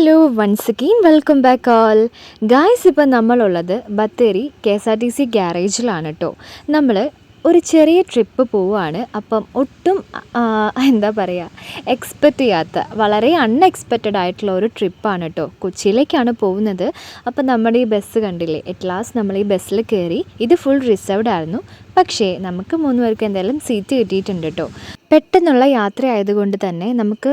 Hello once again welcome back all guys ഇപ്പം നമ്മളുള്ളത് Bathery K S R T C ഗ്യാരേജിലാണ് കേട്ടോ നമ്മൾ ഒരു ചെറിയ ട്രിപ്പ് പോവുകയാണ് അപ്പം ഒട്ടും എന്താ പറയുക എക്സ്പെക്റ്റ് ചെയ്യാത്ത വളരെ അൺഎക്സ്പെക്റ്റഡ് ആയിട്ടുള്ള ഒരു ട്രിപ്പാണ് കേട്ടോ കൊച്ചിയിലേക്കാണ് പോകുന്നത്. അപ്പം നമ്മുടെ ഈ ബസ് കണ്ടില്ലേ അറ്റ് ലാസ്റ്റ് നമ്മൾ ഈ ബസ്സിൽ കയറി ഇത് ഫുൾ റിസർവ്ഡ് ആയിരുന്നു. പക്ഷേ നമുക്ക് മൂന്ന് പേർക്ക് എന്തായാലും സീറ്റ് കിട്ടിയിട്ടുണ്ട് കേട്ടോ പെട്ടെന്നുള്ള യാത്ര ആയതുകൊണ്ട് തന്നെ നമുക്ക്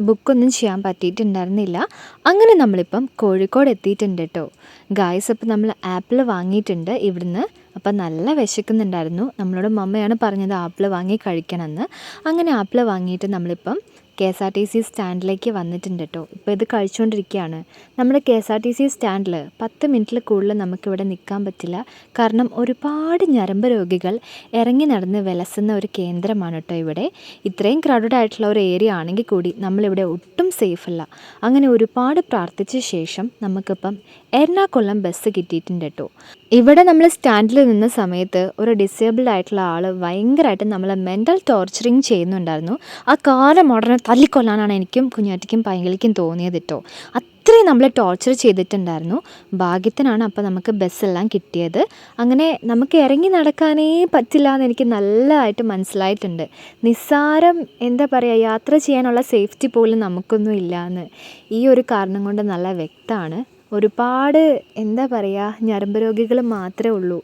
ബുക്കൊന്നും ചെയ്യാൻ പറ്റിയിട്ടുണ്ടായിരുന്നില്ല. അങ്ങനെ നമ്മളിപ്പം കോഴിക്കോട് എത്തിയിട്ടുണ്ട് കേട്ടോ ഗായ്സ് അപ്പം നമ്മൾ ആപ്പിൾ വാങ്ങിയിട്ടുണ്ട് ഇവിടുന്ന്. അപ്പം നല്ല വിശക്കുന്നുണ്ടായിരുന്നു. നമ്മളോട് മമ്മയാണ് പറഞ്ഞത് ആപ്പിൾ വാങ്ങി കഴിക്കണമെന്ന്. അങ്ങനെ ആപ്പിൾ വാങ്ങിയിട്ട് നമ്മളിപ്പം K S R T C സ്റ്റാൻഡിലേക്ക് വന്നിട്ടുണ്ട് കേട്ടോ ഇപ്പോൾ ഇത് കഴിച്ചുകൊണ്ടിരിക്കുകയാണ് നമ്മുടെ K S R T C സ്റ്റാൻഡിൽ പത്ത് മിനിറ്റിൽ കൂടുതൽ നമുക്കിവിടെ നിൽക്കാൻ പറ്റില്ല. കാരണം ഒരുപാട് ഞരമ്പ് രോഗികൾ ഇറങ്ങി നടന്ന് വിലസുന്ന ഒരു കേന്ദ്രമാണ് കേട്ടോ ഇവിടെ. ഇത്രയും ക്രൗഡഡ് ആയിട്ടുള്ള ഒരു ഏരിയ ആണെങ്കിൽ കൂടി നമ്മളിവിടെ ഒട്ടും സേഫ് അല്ല. അങ്ങനെ ഒരുപാട് പ്രാർത്ഥിച്ച ശേഷം നമുക്കിപ്പം എറണാകുളം ബസ് കിട്ടിയിട്ടുണ്ട് കേട്ടോ ഇവിടെ നമ്മൾ സ്റ്റാൻഡിൽ നിന്ന സമയത്ത് ഒരു ഡിസേബിൾഡ് ആയിട്ടുള്ള ആൾ ഭയങ്കരമായിട്ട് നമ്മളെ മെന്റൽ ടോർച്ചറിങ് ചെയ്യുന്നുണ്ടായിരുന്നു. ആ കാലം ഉടനെ തല്ലിക്കൊല്ലാനാണ് എനിക്കും കുഞ്ഞാറ്റിക്കും പൈങ്കിളിക്കും തോന്നിയത് കേട്ടോ അത്രയും നമ്മളെ ടോർച്ചർ ചെയ്തിട്ടുണ്ടായിരുന്നു. ഭാഗ്യത്തിനാണ് അപ്പോൾ നമുക്ക് ബസ്സെല്ലാം കിട്ടിയത്. അങ്ങനെ നമുക്ക് ഇറങ്ങി നടക്കാനേ പറ്റില്ല എന്ന് എനിക്ക് നല്ലതായിട്ട് മനസ്സിലായിട്ടുണ്ട്. നിസ്സാരം എന്താ പറയുക യാത്ര ചെയ്യാനുള്ള സേഫ്റ്റി പോലും നമുക്കൊന്നും ഇല്ല എന്ന് ഈ ഒരു കാരണം കൊണ്ട് നല്ല വ്യക്തമാണ്. ഒരുപാട് എന്താ പറയുക ഞരമ്പ് രോഗികൾ മാത്രമേ ഉള്ളൂ.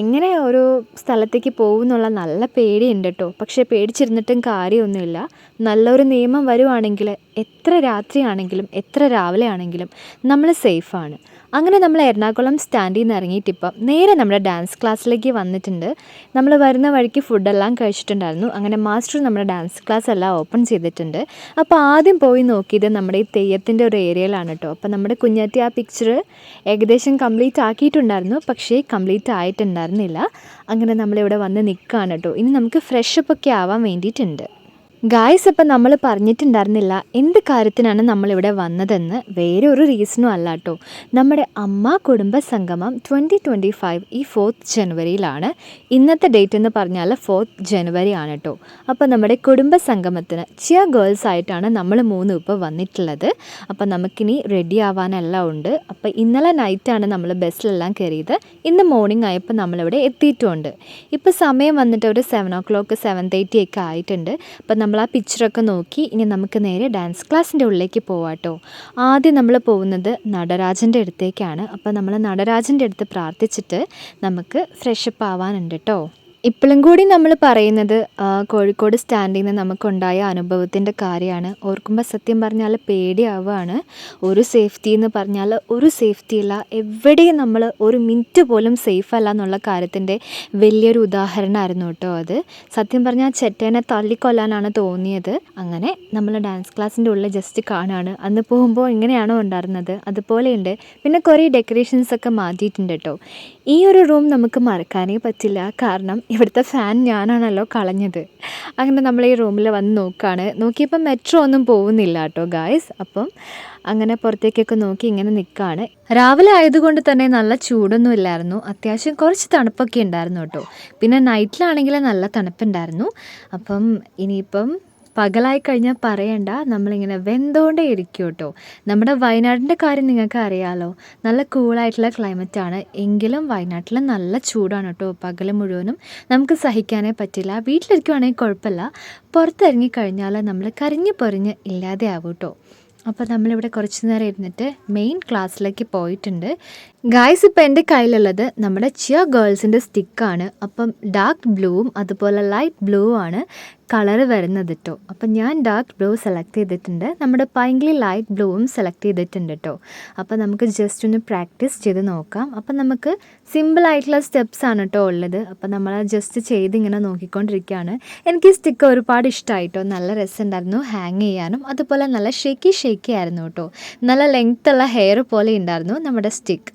എങ്ങനെ ഒരു സ്ഥലത്തേക്ക് പോകും എന്നുള്ള നല്ല പേടിയുണ്ട് കേട്ടോ പക്ഷേ പേടിച്ചിരുന്നിട്ടും കാര്യമൊന്നുമില്ല. നല്ലൊരു നിയമം വരുവാണെങ്കിൽ എത്ര രാത്രിയാണെങ്കിലും എത്ര രാവിലെ ആണെങ്കിലും നമ്മൾ സേഫാണ്. അങ്ങനെ നമ്മൾ എറണാകുളം സ്റ്റാൻഡിൽ നിന്ന് ഇറങ്ങിയിട്ടിപ്പം നേരെ നമ്മുടെ ഡാൻസ് ക്ലാസ്സിലേക്ക് വന്നിട്ടുണ്ട്. നമ്മൾ വരുന്ന വഴിക്ക് ഫുഡെല്ലാം കഴിച്ചിട്ടുണ്ടായിരുന്നു. അങ്ങനെ മാസ്റ്റർ നമ്മുടെ ഡാൻസ് ക്ലാസ് എല്ലാം ഓപ്പൺ ചെയ്തിട്ടുണ്ട്. അപ്പോൾ ആദ്യം പോയി നോക്കിയത് നമ്മുടെ ഈ തെയ്യത്തിന്റെ ഒരു ഏരിയയിലാണ് കേട്ടോ അപ്പോൾ നമ്മുടെ കുഞ്ഞാറ്റി ആ പിക്ചർ ഏകദേശം കംപ്ലീറ്റ് ആക്കിയിട്ടുണ്ടായിരുന്നു. പക്ഷേ കംപ്ലീറ്റ് ആയിട്ടുണ്ടായിരുന്നില്ല. അങ്ങനെ നമ്മളിവിടെ വന്ന് നിൽക്കുകയാണ് കേട്ടോ ഇനി നമുക്ക് ഫ്രഷ് ഒക്കെ ആവാൻ വേണ്ടിയിട്ടുണ്ട്. ഗായ്സ് അപ്പം നമ്മൾ പറഞ്ഞിട്ടുണ്ടായിരുന്നില്ല എന്ത് കാര്യത്തിനാണ് നമ്മളിവിടെ വന്നതെന്ന് വേറെ ഒരു റീസണും അല്ല കേട്ടോ നമ്മുടെ അമ്മ കുടുംബ സംഗമം ട്വന്റി ട്വന്റി ഫൈവ് ഈ ഫോർത്ത് ജനുവരിയിലാണ് ഇന്നത്തെ ഡേറ്റ് എന്ന് പറഞ്ഞാൽ ഫോർത്ത് ജനുവരി ആണ് കേട്ടോ അപ്പോൾ നമ്മുടെ കുടുംബ സംഗമത്തിന് ചിയ ഗേൾസ് ആയിട്ടാണ് നമ്മൾ മൂന്ന് ഇപ്പോൾ വന്നിട്ടുള്ളത്. അപ്പോൾ നമുക്കിനി റെഡി ആവാനെല്ലാം ഉണ്ട്. അപ്പോൾ ഇന്നലെ നൈറ്റാണ് നമ്മൾ ബസ്സിലെല്ലാം കയറിയത് ഇന്ന് മോർണിംഗ് ആയപ്പോൾ നമ്മളിവിടെ എത്തിയിട്ടുണ്ട്. ഇപ്പോൾ സമയം വന്നിട്ട് ഒരു seven o'clock seven thirty ഒക്കെ ആയിട്ടുണ്ട്. അപ്പോൾ നമ്മൾ ആ പിക്ചറൊക്കെ നോക്കി ഇനി നമുക്ക് നേരെ ഡാൻസ് ക്ലാസ്സിന്റെ ഉള്ളിലേക്ക് പോവാട്ടോ. ആദ്യം നമ്മൾ പോകുന്നത് നടരാജന്റെ അടുത്തേക്കാണ്. അപ്പോൾ നമ്മൾ നടരാജന്റെ അടുത്ത് പ്രാർത്ഥിച്ചിട്ട് നമുക്ക് ഫ്രഷപ്പ് ആവാനുണ്ട് കേട്ടോ ഇപ്പോഴും കൂടി നമ്മൾ പറയുന്നത് കോഴിക്കോട് സ്റ്റാൻഡിൽ നിന്ന് നമുക്കുണ്ടായ അനുഭവത്തിന്റെ കാര്യമാണ്. ഓർക്കുമ്പോൾ സത്യം പറഞ്ഞാൽ പേടിയാവുകയാണ്. ഒരു സേഫ്റ്റി എന്ന് പറഞ്ഞാൽ ഒരു സേഫ്റ്റി ഇല്ല എവിടെയും നമ്മൾ ഒരു മിനിറ്റ് പോലും സേഫ് അല്ല എന്നുള്ള കാര്യത്തിന്റെ വലിയൊരു ഉദാഹരണമായിരുന്നു കേട്ടോ അത്. സത്യം പറഞ്ഞാൽ ചെറ്റേനെ തള്ളിക്കൊല്ലാനാണ് തോന്നിയത്. അങ്ങനെ നമ്മൾ ഡാൻസ് ക്ലാസ്സിന്റെ ഉള്ളിൽ ജസ്റ്റ് കാണുകയാണ് അന്ന് പോകുമ്പോൾ ഇങ്ങനെയാണോ ഉണ്ടായിരുന്നത്? അതുപോലെയുണ്ട്. പിന്നെ കുറേ ഡെക്കറേഷൻസ് ഒക്കെ മാറ്റിയിട്ടുണ്ട് കേട്ടോ. ഈ ഒരു റൂം നമുക്ക് മറക്കാനേ പറ്റില്ല. കാരണം ഇവിടുത്തെ ഫാൻ ഞാനാണല്ലോ കളഞ്ഞത്. അങ്ങനെ നമ്മൾ ഈ റൂമിൽ വന്ന് നോക്കുകയാണ് നോക്കിയപ്പോൾ മെട്രോ ഒന്നും പോകുന്നില്ല കേട്ടോ ഗായ്സ് അപ്പം അങ്ങനെ പുറത്തേക്കൊക്കെ നോക്കി ഇങ്ങനെ നിൽക്കുകയാണ് രാവിലെ ആയതുകൊണ്ട് തന്നെ നല്ല ചൂടൊന്നും ഇല്ലായിരുന്നു. അത്യാവശ്യം കുറച്ച് തണുപ്പൊക്കെ ഉണ്ടായിരുന്നു കേട്ടോ. പിന്നെ നൈറ്റിലാണെങ്കിൽ നല്ല തണുപ്പുണ്ടായിരുന്നു. അപ്പം ഇനിയിപ്പം പകലായി കഴിഞ്ഞാൽ പറയണ്ട. നമ്മളിങ്ങനെ വെന്തോണ്ടേ ഇരിക്കും കേട്ടോ നമ്മുടെ വയനാടിന്റെ കാര്യം നിങ്ങൾക്ക് അറിയാലോ. നല്ല കൂളായിട്ടുള്ള ആണ്. എങ്കിലും വയനാട്ടിൽ നല്ല ചൂടാണ് കേട്ടോ. പകൽ മുഴുവനും നമുക്ക് സഹിക്കാനേ പറ്റില്ല. വീട്ടിലിരിക്കുവാണെങ്കിൽ കുഴപ്പമില്ല. പുറത്തിറങ്ങി കഴിഞ്ഞാൽ നമ്മൾ കരിഞ്ഞ് പൊറിഞ്ഞ് ഇല്ലാതെ ആവും കേട്ടോ. അപ്പോൾ നമ്മളിവിടെ കുറച്ച് നേരം ഇരുന്നിട്ട് മെയിൻ ക്ലാസ്സിലേക്ക് പോയിട്ടുണ്ട്. ഗായ്സ് ഇപ്പം എന്റെ കയ്യിലുള്ളത് നമ്മുടെ ചിയ ഗേൾസിന്റെ സ്റ്റിക്കാണ് അപ്പം ഡാർക്ക് ബ്ലൂവും അതുപോലെ ലൈറ്റ് ബ്ലൂ ആണ് കളർ വരുന്നത് കേട്ടോ അപ്പം ഞാൻ ഡാർക്ക് ബ്ലൂ സെലക്ട് ചെയ്തിട്ടുണ്ട്. നമ്മുടെ പൈങ്കിളി ലൈറ്റ് ബ്ലൂവും സെലക്ട് ചെയ്തിട്ടുണ്ട് കേട്ടോ അപ്പം നമുക്ക് ജസ്റ്റ് ഒന്ന് പ്രാക്ടീസ് ചെയ്ത് നോക്കാം. അപ്പം നമുക്ക് സിമ്പിൾ ആയിട്ടുള്ള സ്റ്റെപ്സ് ആണ് കേട്ടോ ഉള്ളത്. അപ്പം നമ്മൾ ജസ്റ്റ് ചെയ്ത് ഇങ്ങനെ നോക്കിക്കൊണ്ടിരിക്കുകയാണ്. എനിക്ക് ഈ സ്റ്റിക്ക് ഒരുപാട് ഇഷ്ടമായിട്ടോ നല്ല രസമുണ്ടായിരുന്നു ഹാങ് ചെയ്യാനും. അതുപോലെ നല്ല ഷേക്കി ഷേക്കി ആയിരുന്നു കേട്ടോ നല്ല ലെങ്ത്തുള്ള ഹെയർ പോലെ ഉണ്ടായിരുന്നു നമ്മുടെ സ്റ്റിക്ക്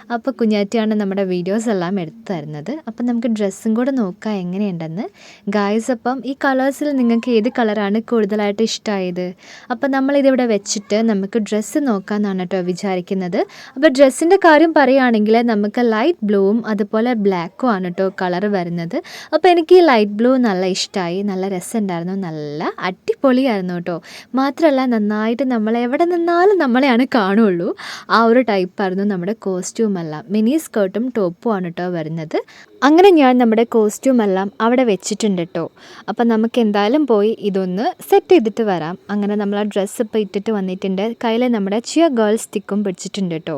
അപ്പോൾ കുഞ്ഞാറ്റിയാണ് നമ്മുടെ വീഡിയോസ് എല്ലാം എടുത്തു തരുന്നത്. അപ്പം നമുക്ക് ഡ്രസ്സും കൂടെ നോക്കാം എങ്ങനെയുണ്ടെന്ന്. ഗായ്സ് അപ്പം ഈ കളേഴ്സ് കളേഴ്സിൽ നിങ്ങൾക്ക് ഏത് കളറാണ് കൂടുതലായിട്ട് ഇഷ്ടമായത് അപ്പം നമ്മളിതിവിടെ വെച്ചിട്ട് നമുക്ക് ഡ്രസ്സ് നോക്കാമെന്നാണ് കേട്ടോ വിചാരിക്കുന്നത്. അപ്പോൾ ഡ്രസ്സിന്റെ കാര്യം പറയുകയാണെങ്കിൽ നമുക്ക് ലൈറ്റ് ബ്ലൂവും അതുപോലെ ബ്ലാക്കും ആണ് കേട്ടോ കളർ വരുന്നത്. അപ്പോൾ എനിക്ക് ഈ ലൈറ്റ് ബ്ലൂ നല്ല ഇഷ്ടമായി നല്ല രസമുണ്ടായിരുന്നു നല്ല അടിപൊളിയായിരുന്നു കേട്ടോ മാത്രമല്ല നന്നായിട്ട് നമ്മൾ എവിടെ നിന്നാലും നമ്മളെയാണ് കാണുള്ളൂ. ആ ഒരു ടൈപ്പായിരുന്നു നമ്മുടെ കോസ്റ്റ്യൂം എല്ലാം മിനി സ്കേർട്ടും ടോപ്പും ആണ് കേട്ടോ വരുന്നത്. അങ്ങനെ ഞാൻ നമ്മുടെ കോസ്റ്റ്യൂം എല്ലാം അവിടെ വെച്ചിട്ടുണ്ട് കേട്ടോ അപ്പം നമുക്ക് എന്തായാലും പോയി ഇതൊന്ന് സെറ്റ് ചെയ്തിട്ട് വരാം. അങ്ങനെ നമ്മൾ ആ ഡ്രസ്സ് ഇപ്പോൾ ഇട്ടിട്ട് വന്നിട്ടുണ്ട്. കയ്യിൽ നമ്മുടെ ചിയ ഗേൾ സ്റ്റിക്കും പിടിച്ചിട്ടുണ്ട് കേട്ടോ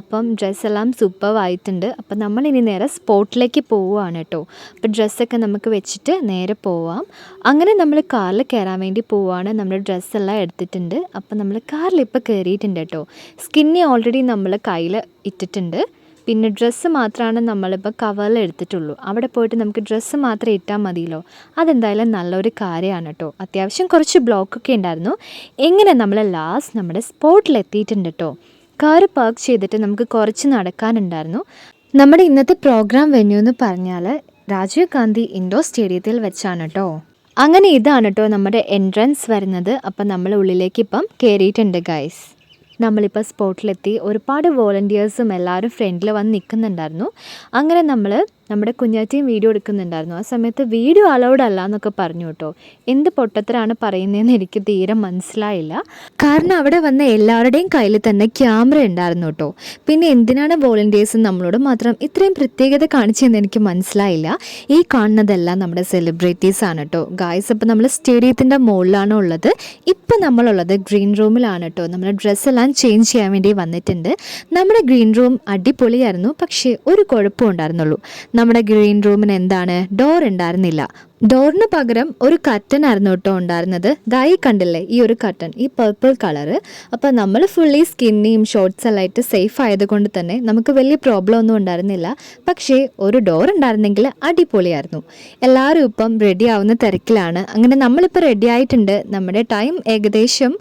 അപ്പം ഡ്രസ്സെല്ലാം സൂപ്പർ ആയിട്ടുണ്ട്. അപ്പം നമ്മൾ ഇനി നേരെ സ്പോട്ടിലേക്ക് പോവുകയാണ് കേട്ടോ അപ്പം ഡ്രസ്സൊക്കെ നമുക്ക് വെച്ചിട്ട് നേരെ പോവാം. അങ്ങനെ നമ്മൾ കാറിൽ കയറാൻ വേണ്ടി പോവുകയാണ് നമ്മുടെ ഡ്രസ്സെല്ലാം എടുത്തിട്ടുണ്ട്. അപ്പം നമ്മൾ കാറിൽ ഇപ്പോൾ കയറിയിട്ടുണ്ട് കേട്ടോ സ്കിന്നി ഓൾറെഡി നമ്മൾ കയ്യിൽ ഇട്ടിട്ടുണ്ട്. പിന്നെ ഡ്രസ്സ് മാത്രമാണ് നമ്മളിപ്പോൾ കവറിൽ എടുത്തിട്ടുള്ളൂ. അവിടെ പോയിട്ട് നമുക്ക് ഡ്രസ്സ് മാത്രം ഇട്ടാൽ മതിയല്ലോ. അതെന്തായാലും നല്ലൊരു കാര്യമാണ് കേട്ടോ അത്യാവശ്യം കുറച്ച് ബ്ലോക്കൊക്കെ ഉണ്ടായിരുന്നു. എങ്ങനെ നമ്മൾ ലാസ്റ്റ് നമ്മുടെ സ്പോട്ടിൽ എത്തിയിട്ടുണ്ട് കേട്ടോ കാർ പാർക്ക് ചെയ്തിട്ട് നമുക്ക് കുറച്ച് നടക്കാനുണ്ടായിരുന്നു. നമ്മുടെ ഇന്നത്തെ പ്രോഗ്രാം വെന്യൂ എന്ന് പറഞ്ഞാൽ രാജീവ് ഗാന്ധി ഇൻഡോർ സ്റ്റേഡിയത്തിൽ വെച്ചാണ് കേട്ടോ അങ്ങനെ ഇതാണ് കേട്ടോ നമ്മുടെ എൻട്രൻസ് വരുന്നത്. അപ്പം നമ്മൾ ഉള്ളിലേക്ക് ഇപ്പം കയറിയിട്ടുണ്ട് ഗൈസ് നമ്മളിപ്പോൾ സ്പോട്ടിലെത്തി ഒരുപാട് വോളണ്ടിയേഴ്സും എല്ലാവരും ഫ്രണ്ടിൽ വന്ന് നിൽക്കുന്നുണ്ടായിരുന്നു. അങ്ങനെ നമ്മൾ നമ്മുടെ കുഞ്ഞാറ്റയും വീഡിയോ എടുക്കുന്നുണ്ടായിരുന്നു. ആ സമയത്ത് വീഡിയോ അലൗഡ് അല്ല എന്നൊക്കെ പറഞ്ഞു കേട്ടോ. എന്ത് പൊട്ടത്തരാണ് പറയുന്നതെന്ന് എനിക്ക് തീരെ മനസ്സിലായില്ല. കാരണം അവിടെ വന്ന എല്ലാവരുടെയും കയ്യിൽ തന്നെ ക്യാമറ ഉണ്ടായിരുന്നു കേട്ടോ. പിന്നെ എന്തിനാണ് വോളണ്ടിയേഴ്സ് നമ്മളോട് മാത്രം ഇത്രയും പ്രത്യേകത കാണിച്ചതെന്ന് എനിക്ക് മനസ്സിലായില്ല. ഈ കാണുന്നതെല്ലാം നമ്മുടെ സെലിബ്രിറ്റീസ് ആണ് കേട്ടോ. ഗായ്സ് അപ്പോൾ നമ്മൾ സ്റ്റേഡിയത്തിന്റെ മുകളിലാണ് ഉള്ളത്. ഇപ്പം നമ്മളുള്ളത് ഗ്രീൻ റൂമിലാണ് കേട്ടോ. നമ്മുടെ ഡ്രസ്സെല്ലാം ചേഞ്ച് ചെയ്യാൻ വേണ്ടി വന്നിട്ടുണ്ട്. നമ്മുടെ ഗ്രീൻ റൂം അടിപൊളിയായിരുന്നു. പക്ഷേ ഒരു കുഴപ്പം ഉണ്ടായിരുന്നുള്ളൂ. നമ്മുടെ ഗ്രീൻ റൂമിന് എന്താണ് ഡോർ ഉണ്ടായിരുന്നില്ല. ഡോറിന് പകരം ഒരു കട്ടൻ ആയിരുന്നു കേട്ടോ ഉണ്ടായിരുന്നത്. ഗായി കണ്ടില്ലേ ഈ ഒരു കട്ടൻ ഈ പർപ്പിൾ കളറ് അപ്പോൾ നമ്മൾ ഫുള്ളി സ്കിന്നിയും ഷോർട്ട്സ് എല്ലാം ആയിട്ട് സേഫ് ആയതുകൊണ്ട് തന്നെ നമുക്ക് വലിയ പ്രോബ്ലം ഒന്നും ഉണ്ടായിരുന്നില്ല. പക്ഷേ ഒരു ഡോർ ഉണ്ടായിരുന്നെങ്കിൽ അടിപൊളിയായിരുന്നു. എല്ലാവരും ഇപ്പം റെഡി ആവുന്ന തിരക്കിലാണ്. അങ്ങനെ നമ്മളിപ്പോൾ റെഡി ആയിട്ടുണ്ട്. നമ്മുടെ ടൈം ഏകദേശം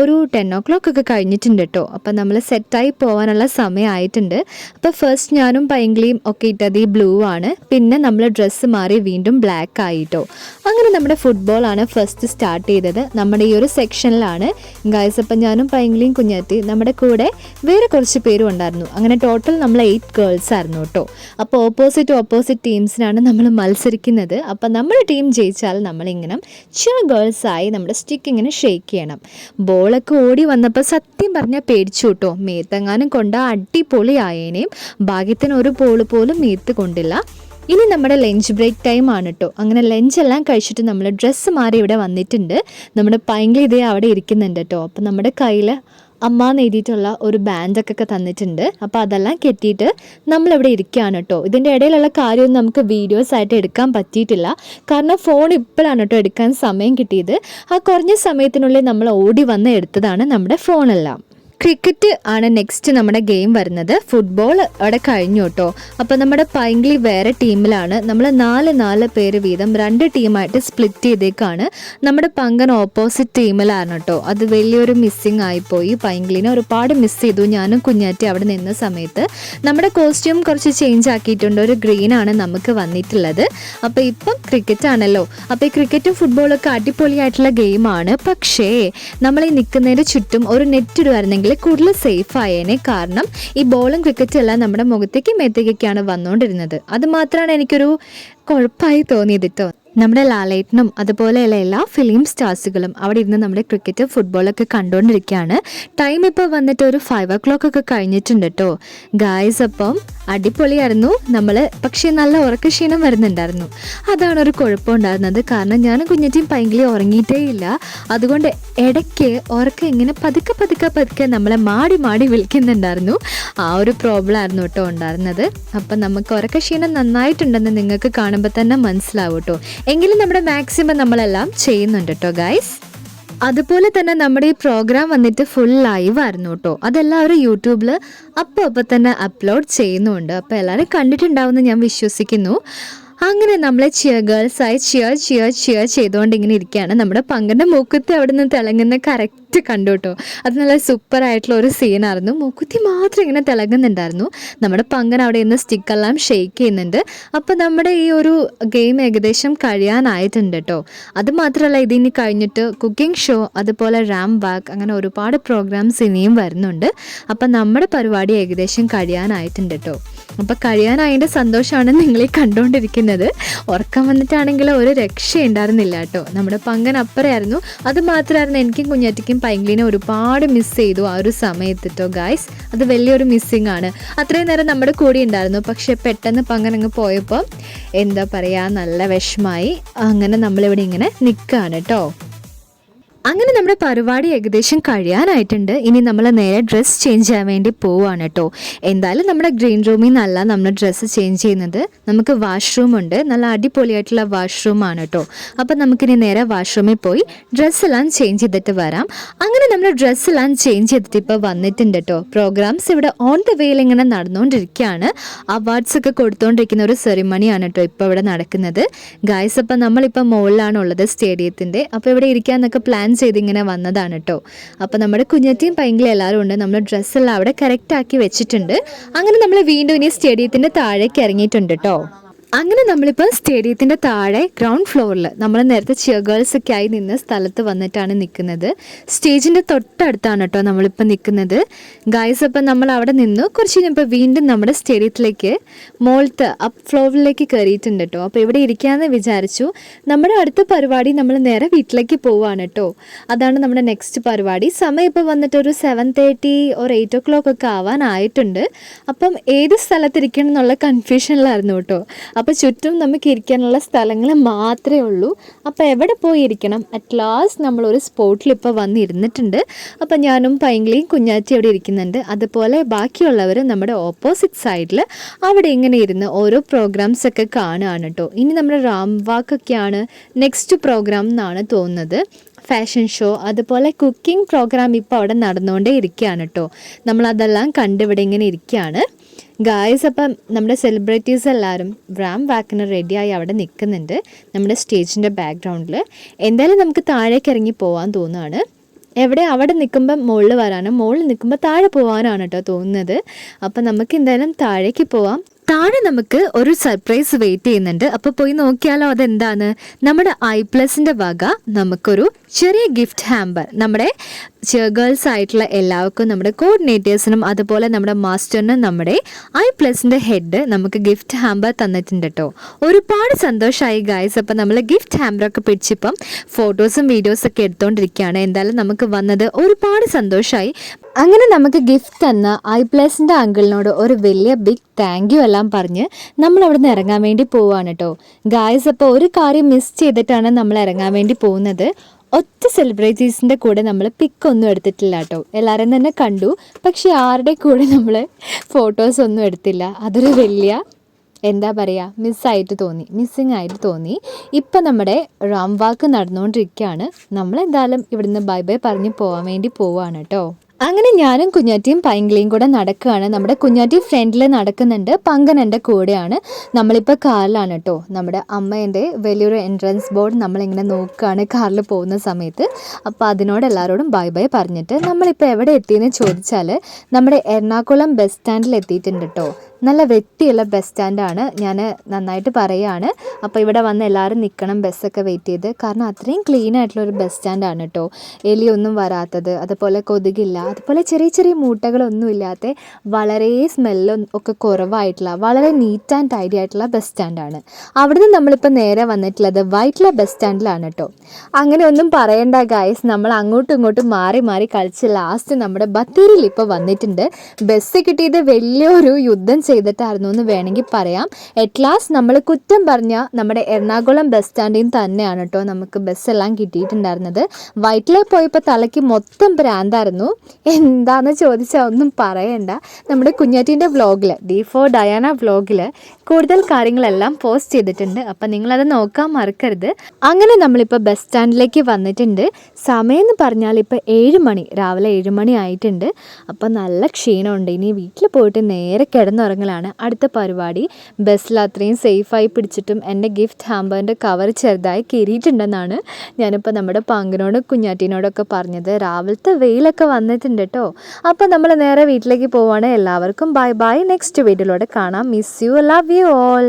ഒരു ടെൻ ഒ ക്ലോക്ക് ഒക്കെ കഴിഞ്ഞിട്ടുണ്ട് കേട്ടോ. അപ്പം നമ്മൾ സെറ്റായി പോകാനുള്ള സമയമായിട്ടുണ്ട് അപ്പോൾ ഫസ്റ്റ് ഞാനും പൈങ്കിളിയും ഒക്കെ ഇട്ടത് ഈ ബ്ലൂ ആണ്. പിന്നെ നമ്മൾ ഡ്രസ്സ് മാറി വീണ്ടും ബ്ലാക്ക് ആയി. കേട്ടോ. അങ്ങനെ നമ്മുടെ ഫുട്ബോളാണ് ഫസ്റ്റ് സ്റ്റാർട്ട് ചെയ്തത്. നമ്മുടെ ഈ ഒരു സെക്ഷനിലാണ് ഗായ്സ് അപ്പം ഞാനും പൈങ്കിളിയും കുഞ്ഞാത്തി നമ്മുടെ കൂടെ വേറെ കുറച്ച് പേരും ഉണ്ടായിരുന്നു. അങ്ങനെ ടോട്ടൽ നമ്മൾ എയ്റ്റ് ഗേൾസ് ആയിരുന്നു കേട്ടോ. അപ്പോൾ ഓപ്പോസിറ്റ് ഓപ്പോസിറ്റ് ടീംസിനാണ് നമ്മൾ മത്സരിക്കുന്നത്. അപ്പോൾ നമ്മുടെ ടീം ജയിച്ചാൽ നമ്മളിങ്ങനെ ചില ഗേൾസായി നമ്മുടെ സ്റ്റിക്ക് ഇങ്ങനെ ഷെയ്ക്ക് ചെയ്യണം. ബോളൊക്കെ ഓടി വന്നപ്പോൾ സത്യം പറഞ്ഞാൽ പേടിച്ചു കേട്ടോ. മേത്തങ്ങാനും കൊണ്ട അടിപൊളിയായേനേയും ഭാഗ്യത്തിന് ഒരു പോൾ പോലും മേത്ത് കൊണ്ടില്ല. ഇനി നമ്മുടെ ലഞ്ച് ബ്രേക്ക് ടൈം ആണ് കേട്ടോ അങ്ങനെ ലഞ്ച് എല്ലാം കഴിച്ചിട്ട് നമ്മൾ ഡ്രസ്സ് മാറി ഇവിടെ വന്നിട്ടുണ്ട്. നമ്മുടെ പൈങ്കിളി ഇതേ അവിടെ ഇരിക്കുന്നുണ്ട് കേട്ടോ അപ്പം നമ്മുടെ കയ്യിൽ അമ്മ നേടിയിട്ടുള്ള ഒരു ബാൻഡൊക്കെ തന്നിട്ടുണ്ട്. അപ്പോൾ അതെല്ലാം കെട്ടിയിട്ട് നമ്മളിവിടെ ഇരിക്കുകയാണ് കേട്ടോ ഇതിന്റെ ഇടയിലുള്ള കാര്യമൊന്നും നമുക്ക് വീഡിയോസ് ആയിട്ട് എടുക്കാൻ പറ്റിയിട്ടില്ല. കാരണം ഫോൺ ഇപ്പോഴാണ് കേട്ടോ എടുക്കാൻ സമയം കിട്ടിയത്. ആ കുറഞ്ഞ സമയത്തിനുള്ളിൽ നമ്മൾ ഓടി വന്ന് എടുത്തതാണ് നമ്മുടെ ഫോണെല്ലാം ക്രിക്കറ്റ് ആണ് നെക്സ്റ്റ് നമ്മുടെ ഗെയിം വരുന്നത്. ഫുട്ബോൾ അവിടെ കഴിഞ്ഞു കേട്ടോ. അപ്പോൾ നമ്മുടെ പൈങ്കിളി വേറെ ടീമിലാണ് നമ്മൾ നാല് നാല് പേര് വീതം രണ്ട് ടീമായിട്ട് സ്പ്ലിറ്റ് ചെയ്തേക്കാണ്. നമ്മുടെ പങ്കൻ ഓപ്പോസിറ്റ് ടീമിലാണ് കേട്ടോ. അത് വലിയൊരു മിസ്സിങ് ആയിപ്പോയി. പൈങ്കിളിനെ ഒരുപാട് മിസ് ചെയ്തു. ഞാനും കുഞ്ഞാറ്റി അവിടെ നിന്ന സമയത്ത്. നമ്മുടെ കോസ്റ്റ്യൂം കുറച്ച് ചേഞ്ച് ആക്കിയിട്ടുണ്ട്. ഒരു ഗ്രീൻ ആണ് നമുക്ക് വന്നിട്ടുള്ളത്. അപ്പോൾ ഇപ്പം ക്രിക്കറ്റ് ആണല്ലോ. അപ്പോൾ ഈ ക്രിക്കറ്റും ഫുട്ബോളൊക്കെ അടിപൊളിയായിട്ടുള്ള ഗെയിമാണ് പക്ഷേ നമ്മൾ ഈ ചുറ്റും ഒരു നെറ്റ് ഇടുമായിരുന്നെങ്കിൽ കൂടുതൽ സേഫ് ആയേനെ കാരണം ഈ ബോളും ക്രിക്കറ്റും എല്ലാം നമ്മുടെ മുഖത്തേക്കും മേത്തേക്കൊക്കെയാണ് വന്നുകൊണ്ടിരുന്നത്. അത് മാത്രമാണ് എനിക്കൊരു കുഴപ്പമായി തോന്നിയത് കേട്ടോ നമ്മുടെ ലാലേട്ടനും അതുപോലെയുള്ള എല്ലാ ഫിലിം സ്റ്റാർസുകളും അവിടെ ഇരുന്ന് നമ്മുടെ ക്രിക്കറ്റ് ഫുട്ബോളൊക്കെ കണ്ടുകൊണ്ടിരിക്കുകയാണ്. ടൈം ഇപ്പോൾ വന്നിട്ട് ഒരു ഫൈവ് ഓ ക്ലോക്ക് ഒക്കെ കഴിഞ്ഞിട്ടുണ്ട് കേട്ടോ ഗായ്സ് അപ്പം അടിപൊളിയായിരുന്നു. നമ്മൾ പക്ഷേ നല്ല ഉറക്കക്ഷീണം വരുന്നുണ്ടായിരുന്നു. അതാണ് ഒരു കുഴപ്പമുണ്ടായിരുന്നത് കാരണം ഞാൻ കുഞ്ഞറ്റിയും പൈങ്കിളി ഉറങ്ങിയിട്ടേ ഇല്ല. അതുകൊണ്ട് ഇടയ്ക്ക് ഉറക്കം ഇങ്ങനെ പതുക്കെ പതുക്കെ പതുക്കെ നമ്മളെ മാടി മാടി വിളിക്കുന്നുണ്ടായിരുന്നു. ആ ഒരു പ്രോബ്ലം ആയിരുന്നു കേട്ടോ ഉണ്ടായിരുന്നത്. അപ്പം നമുക്ക് ഉറക്കക്ഷീണം നന്നായിട്ടുണ്ടെന്ന് നിങ്ങൾക്ക് കാണുമ്പോൾ തന്നെ മനസ്സിലാവും കേട്ടോ എങ്കിലും നമ്മുടെ മാക്സിമം നമ്മളെല്ലാം ചെയ്യുന്നുണ്ട് കേട്ടോ ഗൈസ് അതുപോലെ തന്നെ നമ്മുടെ ഈ പ്രോഗ്രാം വന്നിട്ട് ഫുൾ ലൈവ് ആയിരുന്നു കേട്ടോ അതെല്ലാവരും യൂട്യൂബിൽ അപ്പോൾ അപ്പോൾ തന്നെ അപ്ലോഡ് ചെയ്യുന്നുണ്ട്. അപ്പോൾ എല്ലാവരും കണ്ടിട്ടുണ്ടാവുമെന്ന് ഞാൻ വിശ്വസിക്കുന്നു. അങ്ങനെ നമ്മളെ ചിയർ ഗേൾസായി ചിയർ ചിയർ ചിയർ ചെയ്തുകൊണ്ട് ഇങ്ങനെ ഇരിക്കുകയാണ്. നമ്മുടെ പങ്കന്റെ മൂക്കത്ത് അവിടെ നിന്ന് തിളങ്ങുന്ന കറക്റ്റ് കറക്റ്റ് കണ്ടു കേട്ടോ. അത് നല്ല സൂപ്പർ ആയിട്ടുള്ള ഒരു സീനായിരുന്നു മൂക്കുത്തി മാത്രം ഇങ്ങനെ തിളങ്ങുന്നുണ്ടായിരുന്നു. നമ്മുടെ പങ്കൻ അവിടെ നിന്ന് സ്റ്റിക്കെല്ലാം ഷെയ്ക്ക് ചെയ്യുന്നുണ്ട്. അപ്പോൾ നമ്മുടെ ഈ ഒരു ഗെയിം ഏകദേശം കഴിയാനായിട്ടുണ്ട് കേട്ടോ. അത് മാത്രമല്ല ഇതിനി കഴിഞ്ഞിട്ട് കുക്കിംഗ് ഷോ അതുപോലെ റാം വാക്ക് അങ്ങനെ ഒരുപാട് പ്രോഗ്രാംസ് ഇനിയും വരുന്നുണ്ട്. അപ്പം നമ്മുടെ പരിപാടി ഏകദേശം കഴിയാനായിട്ടുണ്ട് കേട്ടോ. അപ്പോൾ കഴിയാനായതിന്റെ സന്തോഷമാണ് നിങ്ങളെ കണ്ടുകൊണ്ടിരിക്കുന്നത്. ഉറക്കം വന്നിട്ടാണെങ്കിൽ ഒരു രക്ഷ ഉണ്ടായിരുന്നില്ല കേട്ടോ. നമ്മുടെ പങ്കൻ അപ്പറയായിരുന്നു. അത് മാത്രമായിരുന്നു എനിക്കും കുഞ്ഞാറ്റിക്കും പൈങ്കിളിനെ ഒരുപാട് മിസ് ചെയ്തു ആ ഒരു സമയത്ത് കേട്ടോ ഗായ്സ് അത് വലിയൊരു മിസ്സിങ് ആണ്. അത്രയും നേരം നമ്മുടെ കൂടെ ഉണ്ടായിരുന്നു. പക്ഷെ പെട്ടെന്ന് പങ്കൻ അങ്ങ് പോയപ്പോൾ എന്താ പറയുക നല്ല വിഷമായി. അങ്ങനെ നമ്മളിവിടെ ഇങ്ങനെ നിൽക്കുകയാണ് കേട്ടോ അങ്ങനെ നമ്മുടെ പരിപാടി ഏകദേശം കഴിയാനായിട്ടുണ്ട്. ഇനി നമ്മൾ നേരെ ഡ്രസ്സ് ചേഞ്ച് ചെയ്യാൻ വേണ്ടി പോവുകയാണ് കേട്ടോ. എന്തായാലും നമ്മുടെ ഗ്രീൻ റൂമിൽ നിന്നല്ല നമ്മൾ ഡ്രസ്സ് ചേഞ്ച് ചെയ്യുന്നത്. നമുക്ക് വാഷ്റൂം ഉണ്ട്. നല്ല അടിപൊളിയായിട്ടുള്ള വാഷ്റൂം ആണ് കേട്ടോ. അപ്പം നമുക്കിനി നേരെ വാഷ്റൂമിൽ പോയി ഡ്രസ്സ് ഡ്രസ്സെല്ലാം ചേഞ്ച് ചെയ്തിട്ട് വരാം. അങ്ങനെ നമ്മൾ ഡ്രസ്സെല്ലാം ചേഞ്ച് ചെയ്തിട്ട് ഇപ്പോൾ വന്നിട്ടുണ്ട് കേട്ടോ. പ്രോഗ്രാംസ് ഇവിടെ ഓൺ ദ വേയിൽ ഇങ്ങനെ നടന്നുകൊണ്ടിരിക്കുകയാണ്. അവാർഡ്സ് ഒക്കെ കൊടുത്തുകൊണ്ടിരിക്കുന്ന ഒരു സെറിമണിയാണ് കേട്ടോ ഇപ്പോൾ ഇവിടെ നടക്കുന്നത്. ഗായ്സ് അപ്പം നമ്മളിപ്പോൾ മുകളിലാണ് ഉള്ളത് സ്റ്റേഡിയത്തിന്റെ അപ്പോൾ ഇവിടെ ഇരിക്കാന്നൊക്കെ പ്ലാൻ ചെയ്ത് ഇങ്ങനെ വന്നതാണ് കേട്ടോ അപ്പോൾ നമ്മുടെ കുഞ്ഞറ്റിയും പൈങ്കിളും എല്ലാവരും ഉണ്ട്. നമ്മൾ ഡ്രസ്സെല്ലാം അവിടെ കറക്റ്റ് ആക്കി വെച്ചിട്ടുണ്ട്. അങ്ങനെ നമ്മൾ വീണ്ടും ഇനി സ്റ്റേഡിയത്തിന്റെ താഴേക്ക് ഇറങ്ങിയിട്ടുണ്ട് കേട്ടോ അങ്ങനെ നമ്മളിപ്പോൾ സ്റ്റേഡിയത്തിന്റെ താഴെ ഗ്രൗണ്ട് ഫ്ലോറിൽ നമ്മൾ നേരത്തെ ചിയർ ഗേൾസ് ഒക്കെ ആയി നിന്ന സ്ഥലത്ത് വന്നിട്ടാണ് നിൽക്കുന്നത്. സ്റ്റേജിന്റെ തൊട്ടടുത്താണ് കേട്ടോ നമ്മളിപ്പോൾ നിൽക്കുന്നത്. ഗായ്സ് അപ്പം നമ്മൾ അവിടെ നിന്നു. കുറച്ച് കഴിഞ്ഞപ്പോൾ വീണ്ടും നമ്മുടെ സ്റ്റേഡിയത്തിലേക്ക് മോളത്ത് അപ്പ് ഫ്ലോറിലേക്ക് കയറിയിട്ടുണ്ട് കേട്ടോ. അപ്പോൾ ഇവിടെ ഇരിക്കാമെന്ന് വിചാരിച്ചു. നമ്മുടെ അടുത്ത പരിപാടി നമ്മൾ നേരെ വീട്ടിലേക്ക് പോവാണ് കേട്ടോ. അതാണ് നമ്മുടെ നെക്സ്റ്റ് പരിപാടി. സമയം ഇപ്പോൾ വന്നിട്ട് ഒരു സെവൻ തേർട്ടി ഒരു എയ്റ്റ് ഒ ക്ലോക്ക് ഒക്കെ ആവാനായിട്ടുണ്ട്. അപ്പം ഏത് സ്ഥലത്തിരിക്കണം എന്നുള്ള കൺഫ്യൂഷനിലായിരുന്നു കേട്ടോ. അപ്പോൾ ചുറ്റും നമുക്ക് ഇരിക്കാനുള്ള സ്ഥലങ്ങൾ മാത്രമേ ഉള്ളൂ. അപ്പോൾ എവിടെ പോയി ഇരിക്കണം? അറ്റ് ലാസ്റ്റ് നമ്മളൊരു സ്പോട്ടിൽ ഇപ്പോൾ വന്നിരുന്നിട്ടുണ്ട്. അപ്പോൾ ഞാനും പൈങ്കിളിയും കുഞ്ഞാച്ചി അവിടെ ഇരിക്കുന്നുണ്ട്. അതുപോലെ ബാക്കിയുള്ളവർ നമ്മുടെ ഓപ്പോസിറ്റ് സൈഡിൽ അവിടെ ഇങ്ങനെ ഇരുന്ന് ഓരോ പ്രോഗ്രാംസ് ഒക്കെ കാണുകയാണ് കേട്ടോ ഇനി നമ്മുടെ റാം വാക്കൊക്കെയാണ് നെക്സ്റ്റ് പ്രോഗ്രാം എന്നാണ് തോന്നുന്നത്. ഫാഷൻ ഷോ അതുപോലെ കുക്കിംഗ് പ്രോഗ്രാം ഇപ്പോൾ അവിടെ നടന്നുകൊണ്ടേ ഇരിക്കുകയാണ് കേട്ടോ നമ്മളതെല്ലാം കണ്ടിവിടെ ഇങ്ങനെ ഇരിക്കുകയാണ് ഗായ്സ് അപ്പം നമ്മുടെ സെലിബ്രിറ്റീസ് എല്ലാവരും റാം വാക്കിന് റെഡിയായി അവിടെ നിൽക്കുന്നുണ്ട് നമ്മുടെ സ്റ്റേജിന്റെ ബാക്ക്ഗ്രൗണ്ടിൽ എന്തായാലും നമുക്ക് താഴേക്ക് ഇറങ്ങി പോകാൻ തോന്നുകയാണ് എവിടെ? അവിടെ നിൽക്കുമ്പോൾ മുകളിൽ വരാനും മുകളിൽ നിൽക്കുമ്പോൾ താഴെ പോകാനാണ് കേട്ടോ തോന്നുന്നത്. അപ്പം നമുക്ക് എന്തായാലും താഴേക്ക് പോവാം. താഴെ നമുക്ക് ഒരു സർപ്രൈസ് വെയിറ്റ് ചെയ്യുന്നുണ്ട്. അപ്പോൾ പോയി നോക്കിയാലോ അതെന്താണ്? നമ്മുടെ ഐ പ്ലസിന്റെ വക നമുക്കൊരു ചെറിയ ഗിഫ്റ്റ് ഹാമ്പർ നമ്മുടെ ഗേൾസ് ആയിട്ടുള്ള എല്ലാവർക്കും നമ്മുടെ കോർഡിനേറ്റേഴ്സിനും അതുപോലെ നമ്മുടെ മാസ്റ്ററിനും നമ്മുടെ ഐ പ്ലസിന്റെ ഹെഡ് നമുക്ക് ഗിഫ്റ്റ് ഹാമ്പർ തന്നിട്ടുണ്ട് കേട്ടോ ഒരുപാട് സന്തോഷമായി ഗായ്സ് അപ്പം നമ്മൾ ഗിഫ്റ്റ് ഹാമ്പറൊക്കെ പിടിച്ചിപ്പം ഫോട്ടോസും വീഡിയോസും ഒക്കെ എടുത്തുകൊണ്ടിരിക്കുകയാണ് എന്തായാലും നമുക്ക് വന്നത് ഒരുപാട് സന്തോഷമായി അങ്ങനെ നമുക്ക് ഗിഫ്റ്റ് തന്ന ഐ പ്ലസിന്റെ അങ്കിളിനോട് ഒരു വലിയ ബിഗ് താങ്ക് യു എല്ലാം പറഞ്ഞ് നമ്മൾ അവിടെ നിന്ന് ഇറങ്ങാൻ വേണ്ടി പോവാണ് കേട്ടോ ഗായ്സ് അപ്പോൾ ഒരു കാര്യം മിസ് ചെയ്തിട്ടാണ് നമ്മൾ ഇറങ്ങാൻ വേണ്ടി പോകുന്നത്. ഒറ്റ സെലിബ്രിറ്റീസിന്റെ കൂടെ നമ്മൾ പിക്കൊന്നും എടുത്തിട്ടില്ല കേട്ടോ എല്ലാവരും തന്നെ കണ്ടു. പക്ഷേ ആരുടെ കൂടെ നമ്മൾ ഫോട്ടോസ് ഒന്നും എടുത്തില്ല. അതൊരു വലിയ എന്താ പറയുക മിസ്സായിട്ട് തോന്നി. മിസ്സിങ് ആയിട്ട് തോന്നി. ഇപ്പം നമ്മുടെ റാം വാക്ക് നടന്നുകൊണ്ടിരിക്കുകയാണ്. നമ്മളെന്തായാലും ഇവിടുന്ന് ബൈ ബൈ പറഞ്ഞ് പോകാൻ വേണ്ടി പോവാണ് കേട്ടോ അങ്ങനെ ഞാനും കുഞ്ഞാറ്റിയും പൈങ്കിളിയും കൂടെ നടക്കുകയാണ്. നമ്മുടെ കുഞ്ഞാറ്റി ഫ്രണ്ടിൽ നടക്കുന്നുണ്ട്. പങ്കൻ എന്റെ കൂടെയാണ്. നമ്മളിപ്പോൾ കാറിലാണ് കേട്ടോ. നമ്മുടെ അമ്മേന്റെ വലിയൊരു എൻട്രൻസ് ബോർഡ് നമ്മളിങ്ങനെ നോക്കുകയാണ് കാറിൽ പോകുന്ന സമയത്ത്. അപ്പോൾ അതിനോട് എല്ലാവരോടും ബൈ ബൈ പറഞ്ഞിട്ട് നമ്മളിപ്പോൾ എവിടെ എത്തിയെന്ന് ചോദിച്ചാൽ നമ്മുടെ എറണാകുളം ബസ് സ്റ്റാൻഡിൽ എത്തിയിട്ടുണ്ട് കേട്ടോ. നല്ല വെട്ടിയുള്ള ബസ് സ്റ്റാൻഡാണ് ഞാൻ നന്നായിട്ട് പറയുകയാണ് അപ്പോൾ ഇവിടെ വന്ന് എല്ലാവരും നിൽക്കണം ബസ്സൊക്കെ വെയിറ്റ് ചെയ്ത്. കാരണം അത്രയും ക്ലീൻ ആയിട്ടുള്ള ഒരു ബസ് സ്റ്റാൻഡാണ് കേട്ടോ എലിയൊന്നും വരാത്തത് അതുപോലെ കൊതുകില്ല അതുപോലെ ചെറിയ ചെറിയ മൂട്ടകളൊന്നും ഇല്ലാത്ത വളരെ സ്മെല്ലും ഒക്കെ കുറവായിട്ടുള്ള വളരെ നീറ്റ് ആൻഡ് ടൈഡി ആയിട്ടുള്ള ബസ് സ്റ്റാൻഡാണ് അവിടുന്ന് നമ്മളിപ്പോൾ നേരെ വന്നിട്ടുള്ളത് വൈറ്റില ബസ് സ്റ്റാൻഡിലാണ് കേട്ടോ അങ്ങനെ ഒന്നും പറയണ്ട ഗായ്സ് നമ്മൾ അങ്ങോട്ടും ഇങ്ങോട്ടും മാറി മാറി കളിച്ച് ലാസ്റ്റ് നമ്മുടെ ബത്തേരിയിൽ ഇപ്പോൾ വന്നിട്ടുണ്ട്. ബസ് കിട്ടിയത് വലിയൊരു യുദ്ധം ചെയ്തിട്ടായിരുന്നു എന്ന് വേണമെങ്കിൽ പറയാം. അറ്റ് ലാസ്റ്റ് നമ്മൾ കുറ്റം പറഞ്ഞ നമ്മുടെ എറണാകുളം ബസ് സ്റ്റാൻഡിൽ തന്നെയാണ് കേട്ടോ നമുക്ക് ബസ്സെല്ലാം കിട്ടിയിട്ടുണ്ടായിരുന്നത്. വൈറ്റിലെ പോയപ്പോൾ തലയ്ക്ക് മൊത്തം ഭ്രാന്തായിരുന്നു. എന്താന്ന് ചോദിച്ചാൽ ഒന്നും പറയണ്ട. നമ്മുടെ കുഞ്ഞാറ്റീന്റെ വ്ലോഗിൽ ഡി ഫോർ ഡയാന വ്ലോഗിൽ കൂടുതൽ കാര്യങ്ങളെല്ലാം പോസ്റ്റ് ചെയ്തിട്ടുണ്ട്. അപ്പം നിങ്ങളത് നോക്കാൻ മറക്കരുത്. അങ്ങനെ നമ്മളിപ്പോൾ ബസ് സ്റ്റാൻഡിലേക്ക് വന്നിട്ടുണ്ട്. സമയം എന്ന് പറഞ്ഞാൽ ഇപ്പോൾ ഏഴ് മണി രാവിലെ ഏഴ് മണി ആയിട്ടുണ്ട്. അപ്പോൾ നല്ല ക്ഷീണമുണ്ട്. ഇനി വീട്ടിൽ പോയിട്ട് നേരെ കിടന്നുറങ്ങി. ഓർമ്മകളാണ് അടുത്ത പരിപാടി ബസ്സിൽ അത്രയും സേഫായി പിടിച്ചിട്ടും എന്റെ ഗിഫ്റ്റ് ഹാമ്പറിന്റെ കവർ ചെറുതായി കീറിയിട്ടുണ്ടെന്നാണ് ഞാനിപ്പോൾ നമ്മുടെ പങ്കിനോട് കുഞ്ഞാറ്റീനോടൊക്കെ പറഞ്ഞത്. രാവിലത്തെ വെയിലൊക്കെ വന്നിട്ടുണ്ട് കേട്ടോ. അപ്പോൾ നമ്മൾ നേരെ വീട്ടിലേക്ക് പോവാണ്. എല്ലാവർക്കും ബൈ ബൈ നെക്സ്റ്റ് വീഡിയോയിലൂടെ കാണാം. Miss you love you all